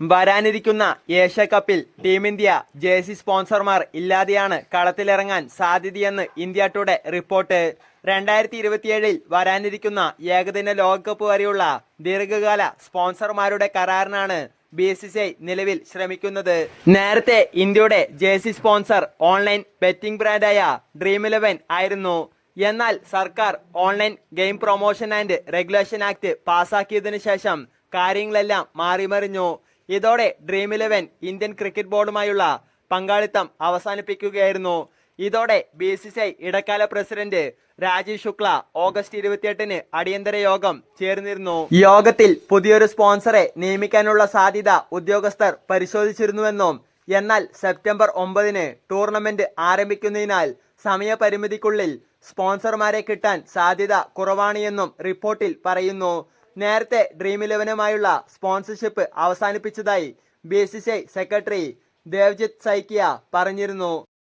വരാനിരിക്കുന്ന ഏഷ്യ കപ്പിൽ team India jersey സ്പോൺസർമാർ ഇല്ലാതെയാണ് കളത്തിലിറങ്ങാൻ സാധ്യതയെന്ന് ഇന്ത്യ ടുഡേ റിപ്പോർട്ട്. രണ്ടായിരത്തി ഇരുപത്തിയേഴിൽ വരാനിരിക്കുന്ന ഏകദിന ലോകകപ്പ് വരെയുള്ള ദീർഘകാല സ്പോൺസർമാരുടെ കരാറിനാണ് ബി എസ് സി നിലവിൽ ശ്രമിക്കുന്നത്. നേരത്തെ ഇന്ത്യയുടെ ജേഴ്സി സ്പോൺസർ ഓൺലൈൻ ബെറ്റിംഗ് ബ്രാൻഡായ ഡ്രീം ഇലവൻ ആയിരുന്നു. എന്നാൽ സർക്കാർ online game promotion and regulation act പാസാക്കിയതിനു ശേഷം കാര്യങ്ങളെല്ലാം മാറിമറിഞ്ഞു. ഇതോടെ ഡ്രീം ഇലവൻ ഇന്ത്യൻ ക്രിക്കറ്റ് ബോർഡുമായുള്ള പങ്കാളിത്തം അവസാനിപ്പിക്കുകയായിരുന്നു. ഇതോടെ ബി സി സി ഐ ഇടക്കാല പ്രസിഡന്റ് രാജീവ് ശുക്ല ഓഗസ്റ്റ് ഇരുപത്തിയെട്ടിന് അടിയന്തര യോഗം ചേർന്നിരുന്നു. യോഗത്തിൽ പുതിയൊരു സ്പോൺസറെ നിയമിക്കാനുള്ള സാധ്യത ഉദ്യോഗസ്ഥർ പരിശോധിച്ചിരുന്നുവെന്നും എന്നാൽ സെപ്റ്റംബർ ഒമ്പതിന് ടൂർണമെന്റ് ആരംഭിക്കുന്നതിനാൽ സമയപരിമിതിക്കുള്ളിൽ സ്പോൺസർമാരെ കിട്ടാൻ സാധ്യത കുറവാണ് എന്നും റിപ്പോർട്ടിൽ പറയുന്നു. നേരത്തെ ഡ്രീം ഇലവനുമായുള്ള സ്പോൺസർഷിപ്പ് അവസാനിപ്പിച്ചതായി ബി സെക്രട്ടറി ദേവ്ജിത്ത് സൈക്കിയ പറഞ്ഞിരുന്നു.